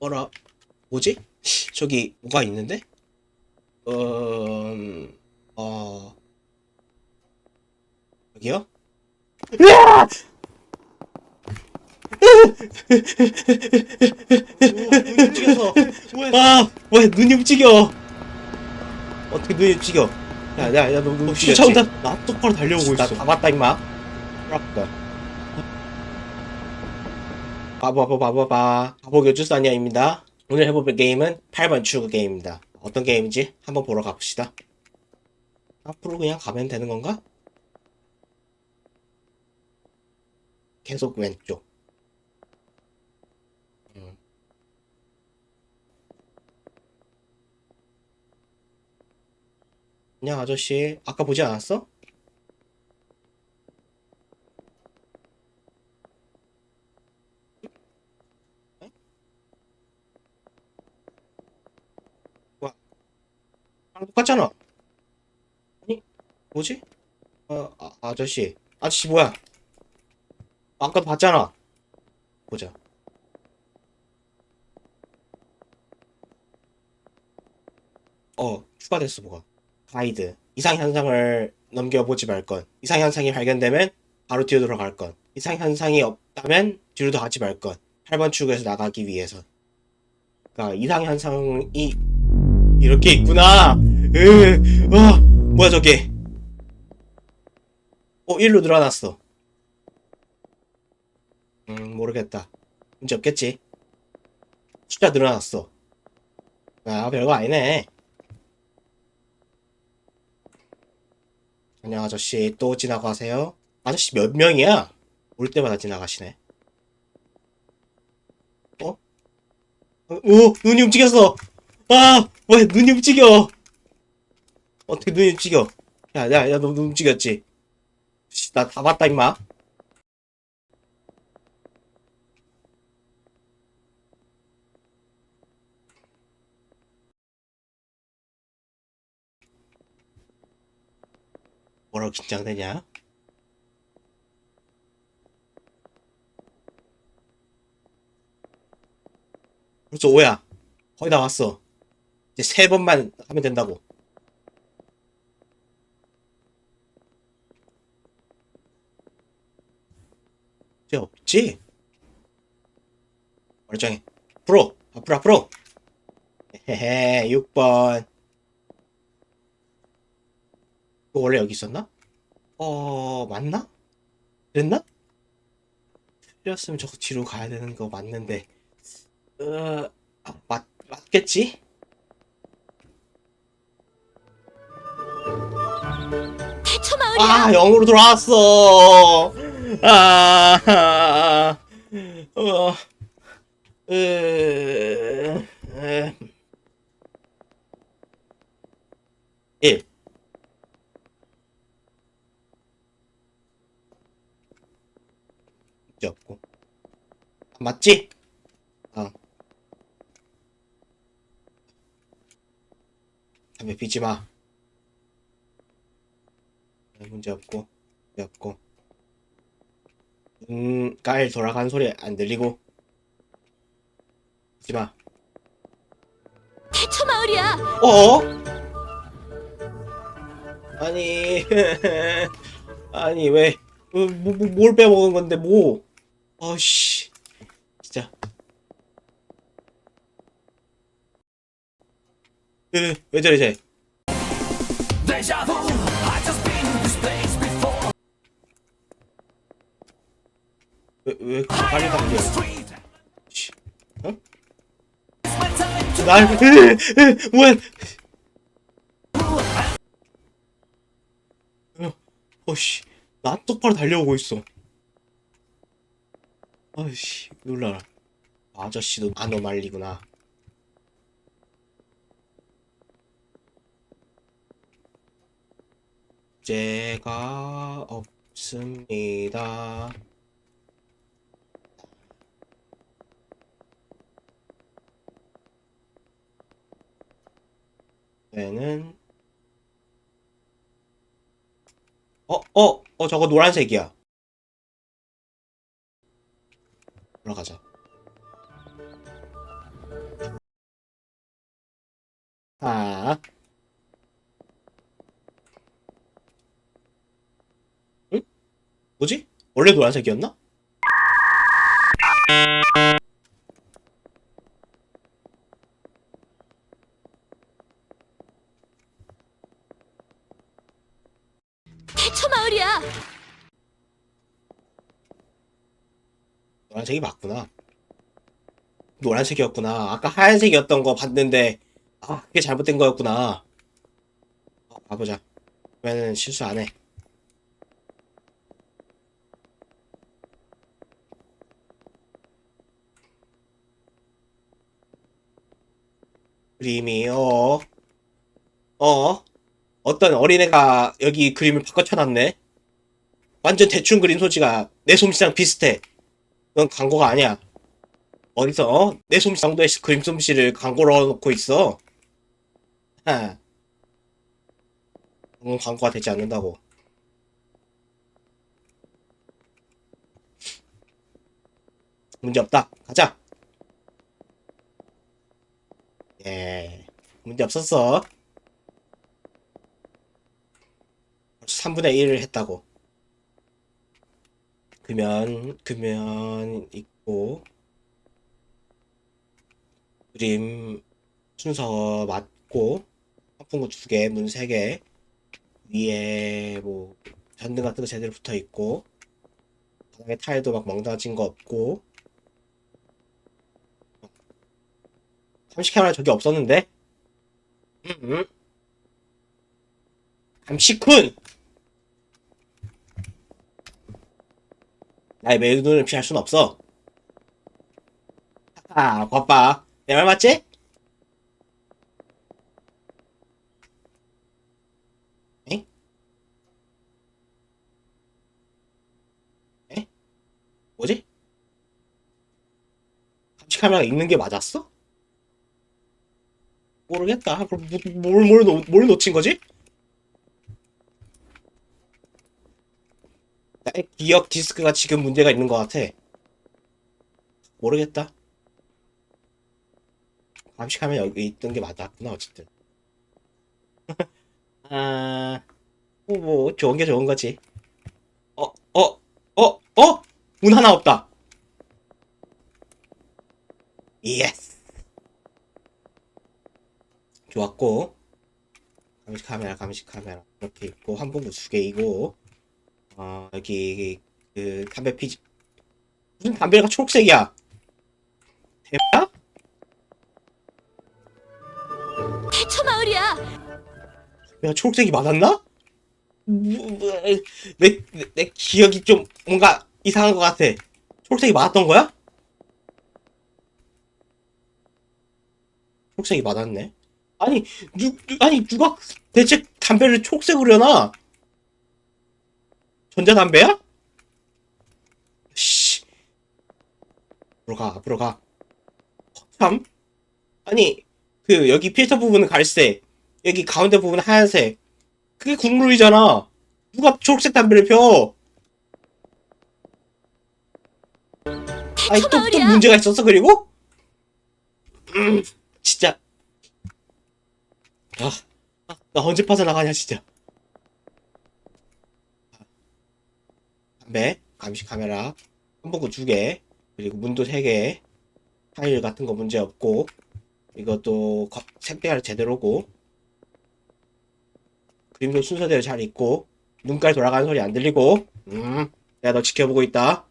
어라 뭐지? 저기 뭐가 있는데? 음... 어... 여기요? 으아! 눈이 움직여서 아! 왜 눈이 움직여 어떻게 눈이 움직여 야 야 야 너눈 움직여 쫓아온다 나 똑바로 달려오고 있어 나 봤다 임마 그렇다 바보 바보 바보 바 바보 교주사니아입니다 오늘 해볼 게임은 8번 출구 게임입니다 어떤 게임인지 한번 보러 가봅시다 앞으로 그냥 가면 되는 건가? 계속 왼쪽 음. 안녕 아저씨 아까 보지 않았어? 똑같잖아. 아니 뭐지? 어 아, 아저씨. 아저씨 뭐야? 아까 봤잖아. 보자. 어 추가됐어 뭐가? 가이드. 이상현상을 넘겨보지 말건. 이상현상이 발견되면 바로 뒤로 돌아갈 건. 이상현상이 없다면 뒤로도 가지 말건. 8번 출구에서 나가기 위해서. 그러니까 이상현상이 이렇게 있구나 으, 어, 뭐야 저게? 어 일로 늘어났어. 음 모르겠다. 문제 없겠지? 숫자 늘어났어. 아 별거 아니네. 안녕 아저씨. 또 지나가세요. 아저씨 몇 명이야? 올 때마다 지나가시네. 어? 어, 오 눈이 움직였어. 아 왜 눈이 움직여 어떻게 눈이 움직여 야 야 야 너눈 움직였지 나 다 봤다 임마 뭐라고 긴장되냐? 그렇죠, 오야. 거의 다 왔어. 이제 세 번만 하면 된다고. 이제 없지? 멀쩡해. 앞으로! 앞으로, 앞으로! 헤헤, 6번. 너 원래 여기 있었나? 어, 맞나? 그랬나? 틀렸으면 저 뒤로 가야 되는 거 맞는데. 어, 아, 맞, 맞겠지? 마을이야. 아, 영으로 돌아왔어! 아, 아, 어, 으, 으, 1. 문제 없고. 맞지? 어. 담배 피지 마. 네, 문제 없고, 문제 없고. 음, 깔 돌아가는 소리 안 들리고. 피지 마. 대처 마을이야. 어? 아니, 아니, 왜, 뭐, 뭐, 뭐, 뭘 빼먹은 건데, 뭐. 아씨, 진짜. 왜, 왜 저래, 쟤? 왜, 왜 빨리 당겨? 씨, 어? 날, 뭐야? 어, 어씨, 나 똑바로 달려오고 있어. 아이씨, 놀라라. 아저씨도 아노말리구나. 제가 없습니다. 얘는 어, 어, 어, 저거 노란색이야. 올라가자. 아. 응? 뭐지? 원래 노란색이었나? 마을이야. 노란색이 맞구나. 노란색이었구나. 아까 하얀색이었던 거 봤는데, 아, 그게 잘못된 거였구나. 어, 가보자. 그러면은 실수 안 해. 그림이, 어, 어, 어떤 어린애가 여기 그림을 바꿔 쳐놨네? 완전 대충 그린 소지가 내 솜씨랑 비슷해. 그건 광고가 아니야. 어디서 어? 내 솜씨 정도의 그림 솜씨를 광고로 넣고 있어. 하. 그건 광고가 되지 않는다고. 문제 없다. 가자. 예. 문제 없었어. 벌써 3분의 1을 했다고. 그면, 그면 있고, 그림 순서 맞고, 화풍구 두 개, 문 세 개, 위에 뭐, 전등 같은 거 제대로 붙어 있고, 바닥에 타일도 막 멍다진 거 없고, 감시 카메라 저기 없었는데? 음, 음. 감시쿤! 나의 매운 눈을 피할 순 없어. 아, 바빠. 내 말 맞지? 뭐지? 감시 카메라가 있는 게 맞았어? 모르겠다. 그럼 뭐- 뭘, 뭘, 놓- 뭘 놓친 거지? 나의 기억 디스크가 지금 문제가 있는 것 같아. 모르겠다. 감식하면 여기 있던 게 맞았구나, 어쨌든. 아, 뭐, 뭐, 좋은 게 좋은 거지. 어, 어, 어, 어? 문 하나 없다. 예스. 좋았고. 감식 카메라, 감식 카메라. 이렇게 있고, 한봉구 두 개 이고, 어, 여기, 그, 담배 피지. 무슨 담배가 초록색이야? 대박? 태초 마을이야. 내가 초록색이 맞았나? 뭐, 뭐, 내, 내, 내 기억이 좀 뭔가 이상한 것 같아. 초록색이 맞았던 거야? 초록색이 맞았네. 아니, 누, 누- 아니, 누가 대체 담배를 초록색으로 려나 전자담배야? 씨. 앞으로 가, 앞으로 가. 참. 아니, 그, 여기 필터 부분은 갈색. 여기 가운데 부분 하얀색. 그게 국룰이잖아. 누가 초록색 담배를 펴? 아니, 또, 또. 문제가 있었어, 그리고? 음, 진짜. 아, 아, 나 언제 빠져나가냐, 진짜. 담배, 감시 카메라, 한번구 두 개, 그리고 문도 세 개, 타일 같은 거 문제 없고, 이것도 거- 색깔 제대로고, 그림도 순서대로 잘 있고, 눈깔 돌아가는 소리 안 들리고, 음, 내가 너 지켜보고 있다.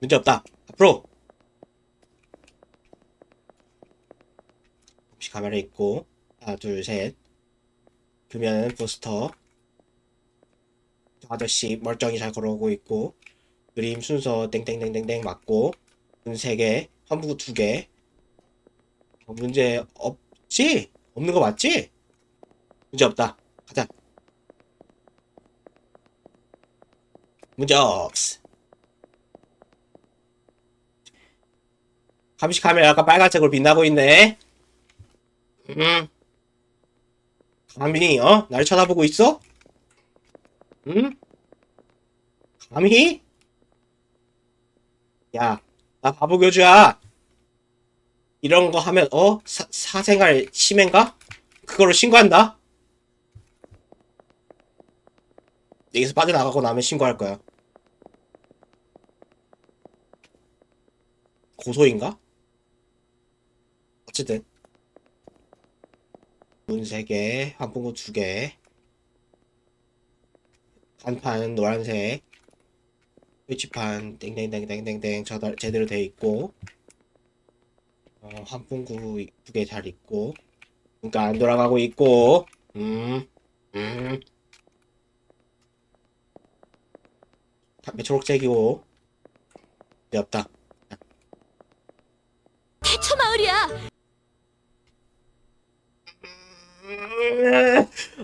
문제 없다. 앞으로! 혹시 카메라 있고, 하나, 둘, 셋. 그러면 포스터. 저 아저씨 멀쩡히 잘 걸어오고 있고, 그림 순서 땡땡땡땡땡 맞고, 문 3개, 환부구 2개. 어, 문제 없지? 없는 거 맞지? 문제 없다. 가자. 문제 없어. 감시 카메라가 빨간색으로 빛나고 있네. 음. 감히, 어? 날 쳐다보고 있어? 응? 감히? 야, 나 바보 교주야. 이런 거 하면 어 사, 사생활 침해인가? 그거로 신고한다. 여기서 빠져나가고 나면 신고할 거야. 고소인가? 어쨌든 문 3개, 환풍구 2개 간판 노란색 스위치판 땡땡땡땡땡땡 저달 제대로 돼 있고 어, 환풍구 2개 잘 있고 그러니까 안 돌아가고 있고 음, 음. 담배 초록색이고 네, 없다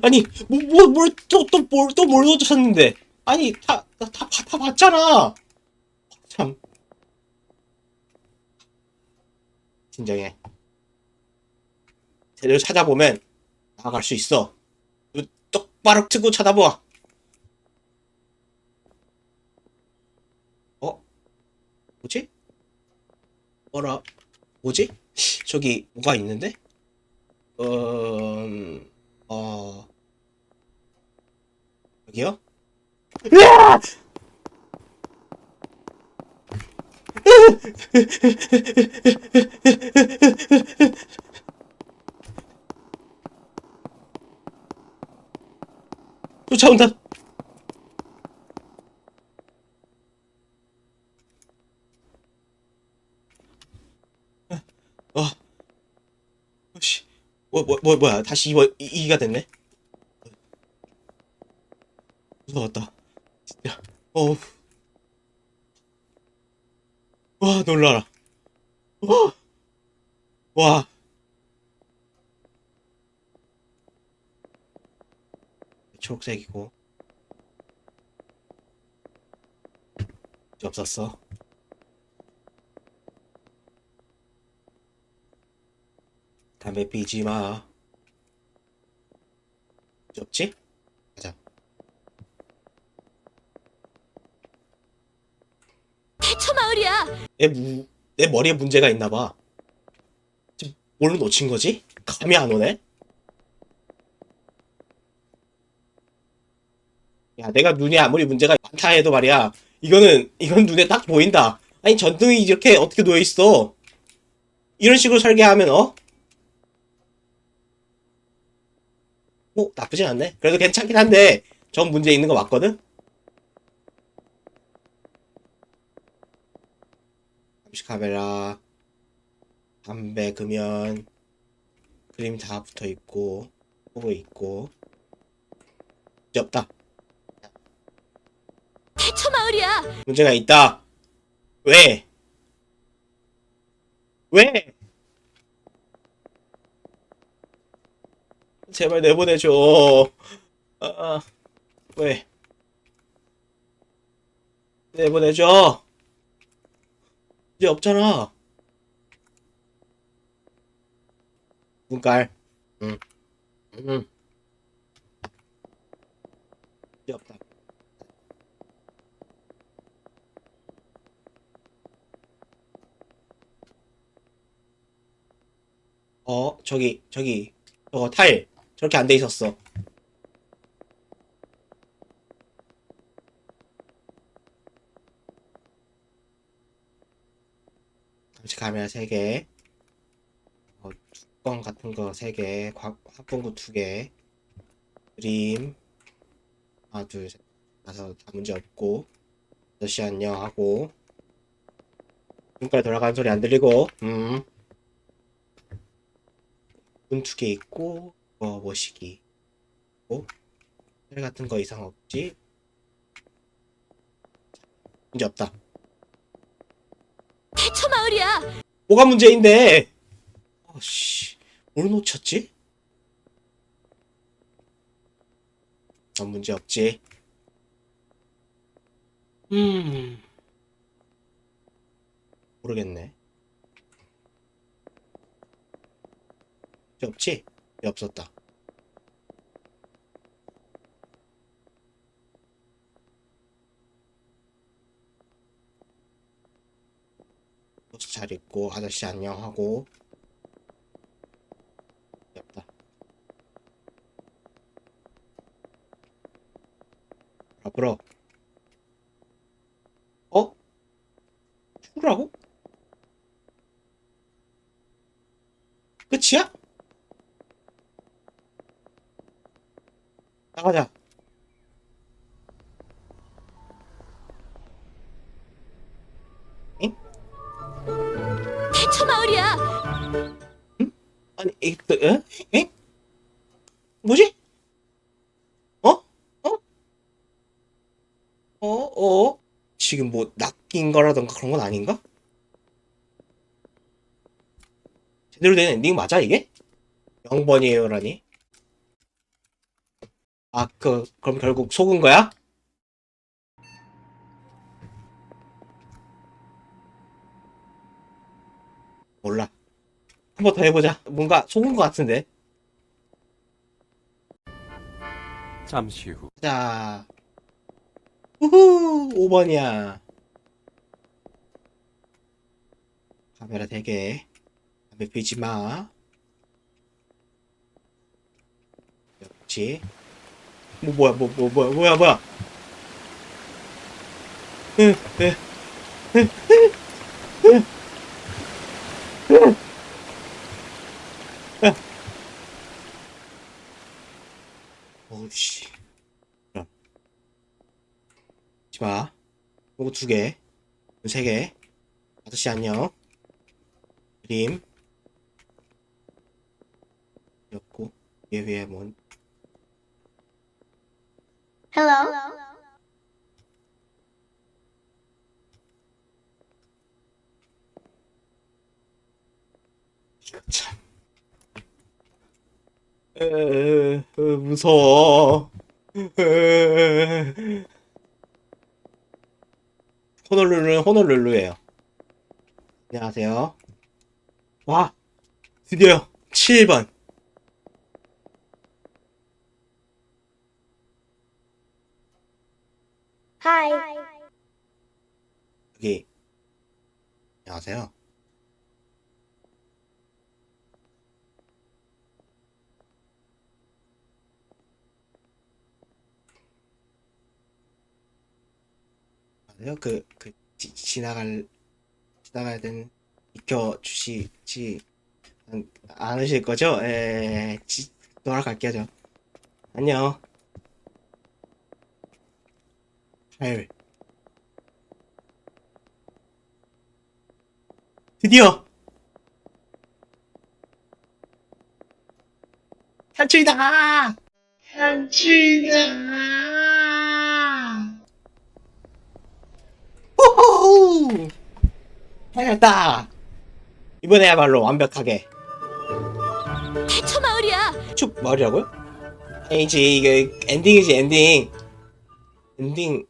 아니 뭐뭘또또뭘또뭘 넣어주셨는데? 아니 다다 다 다 봤잖아! 참. 진정해. 제대로 찾아보면 나아갈 수 있어. 눈 똑바로 트고 쳐다봐 어? 뭐지? 뭐라 뭐지? 저기 뭐가 있는데? 음, 어, 여기요? 쫓아온다. 어, 씨. 뭐, 뭐, 뭐, 뭐야. 다시 이거, 이, 이가 됐네. 무서웠다. 어우. 와, 놀라라. 와. 와. 초록색이고. 없었어. 담배 피지 마. 없지? 가자. 대처 마을이야. 내, 무, 내 머리에 문제가 있나 봐. 지금 뭘로 놓친 거지? 감이 안 오네? 야, 내가 눈에 아무리 문제가 많다 해도 말이야. 이거는, 이건 눈에 딱 보인다. 아니, 전등이 이렇게 어떻게 놓여있어? 이런 식으로 설계하면, 어? 뭐, 나쁘진 않네. 그래도 괜찮긴 한데, 전 문제 있는 거 맞거든? 감시 카메라, 담배, 금연, 그림 다 붙어 있고, 보고 있고, 문제 없다. 대처 마을이야. 문제가 있다. 왜? 왜? 제발 내보내줘. 아, 아, 왜? 내보내줘. 이제 없잖아. 눈깔. 응. 응. 이제 없다. 어, 저기, 저기, 저거 타일. 저렇게 안 돼 있었어. 감시 카메라 3개. 어, 뚜껑 같은 거 3개. 확분구 2개. 그림. 하나, 둘, 셋. 다섯, 다 문제 없고. 아저씨 안녕 하고. 눈깔 돌아가는 소리 안 들리고. 음. 문두개 있고, 어, 머시기. 있고, 텔 같은 거 이상 없지? 문제 없다. 대처 마을이야. 뭐가 문제인데? 아씨, 뭘 놓쳤지? 전 문제 없지. 음, 모르겠네. 문제 없지? 왜 없었다. 잘 입고 아저씨 안녕하고 귀엽다 앞으로 어? 죽으라고? 끝이야? 나가자 거라던가 그런 건 아닌가? 제대로 된 엔딩 맞아, 이게? 0번이에요라니? 아, 그, 그럼 결국 속은 거야? 몰라. 한 번 더 해보자. 뭔가 속은 것 같은데. 잠시 후 자. 우후! 5번이야. 카메라 대게. 담배 피지 마. 그렇지. 뭐, 뭐야, 뭐, 뭐, 뭐야, 뭐야, 뭐야. 으, 으, 으, 으, 으, 으. 어우씨. 그럼. 지마. 요거 두 개. 요세 개. 아저씨 안녕. 그림. 였고. 얘 위에 뭔. Hello. 이거 참. 에, 에, 무서워. 에. 호놀룰루는 호놀룰루예요. 안녕하세요. 와, 드디어 7번. Hi. 여기. 안녕하세요. 아세요? 그, 그, 지, 지나갈, 지나가야 되는, 익혀주시지, 않- 않으실 거죠? 에, 지, 돌아갈게요, 저. 안녕. 8. 드디어! 탈출이다! 탈출이다! 호호! 해냈다! 이번에야말로 완벽하게. 대처 마을이야. 축 마을이라고요? 아니지, 이게 엔딩이지, 엔딩. 엔딩,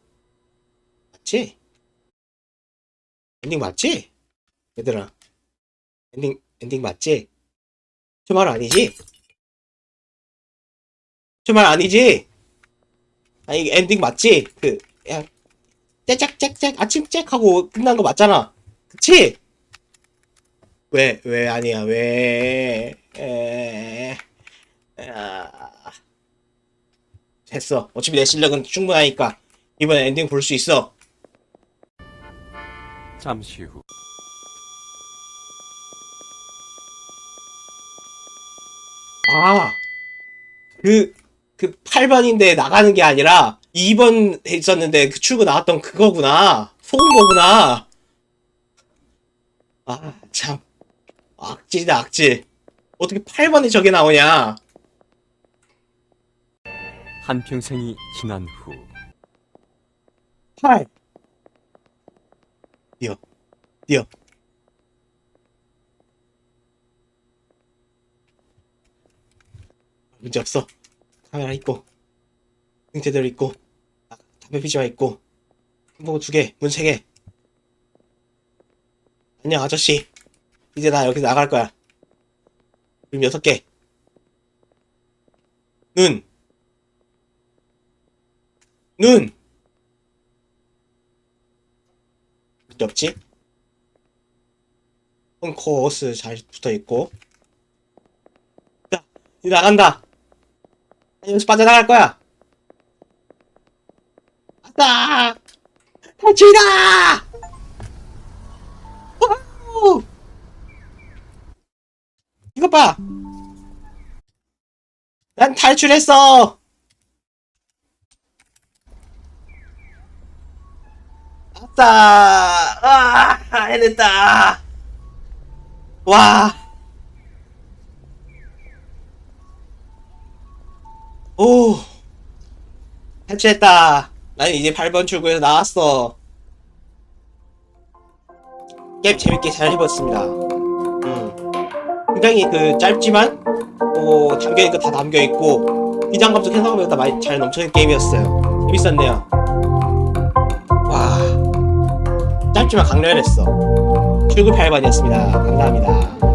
맞지? 엔딩 맞지? 얘들아. 엔딩, 엔딩 맞지? 저 말 아니지? 저 말 아니지? 아니, 엔딩 맞지? 그, 야, 째짝째짝, 아침 째 하고 끝난 거 맞잖아. 그치? 왜, 왜 아니야, 왜, 에, 아, 됐어. 어차피 내 실력은 충분하니까. 이번에 엔딩 볼 수 있어. 잠시 후 아, 그, 그 8번인데 나가는 게 아니라 2번 있었는데 그 출구 나왔던 그거구나. 속은 거구나. 아, 참. 악질이다, 악질. 어떻게 8번에 저게 나오냐. 한평생이 지난 후 8. 뛰어. 뛰어. 문제 없어. 카메라 있고, 등대들 있고, 아, 담배 피지마 있고, 햄버거 두 개, 문 세 개. 안녕, 아저씨. 이제 나 여기서 나갈 거야. 그림 여섯 개. 눈. 눈. 문제 없지? 펑코스 잘 붙어 있고. 자, 이제 나간다. 여기서 빠져나갈 거야. 아싸! 탈출이다! 와우! 이것 봐! 난 탈출했어! 아싸! 아, 해냈다! 와! 오! 탈출했다! 나는 이제 8번 출구에서 나왔어. 게임 재밌게 잘 해봤습니다. 음. 굉장히 그 짧지만, 뭐, 담겨있는 거 다 담겨있고, 비장감도 생각보다 많이 잘 넘치는 게임이었어요. 재밌었네요. 와. 짧지만 강렬했어. 출구 8번이었습니다. 감사합니다.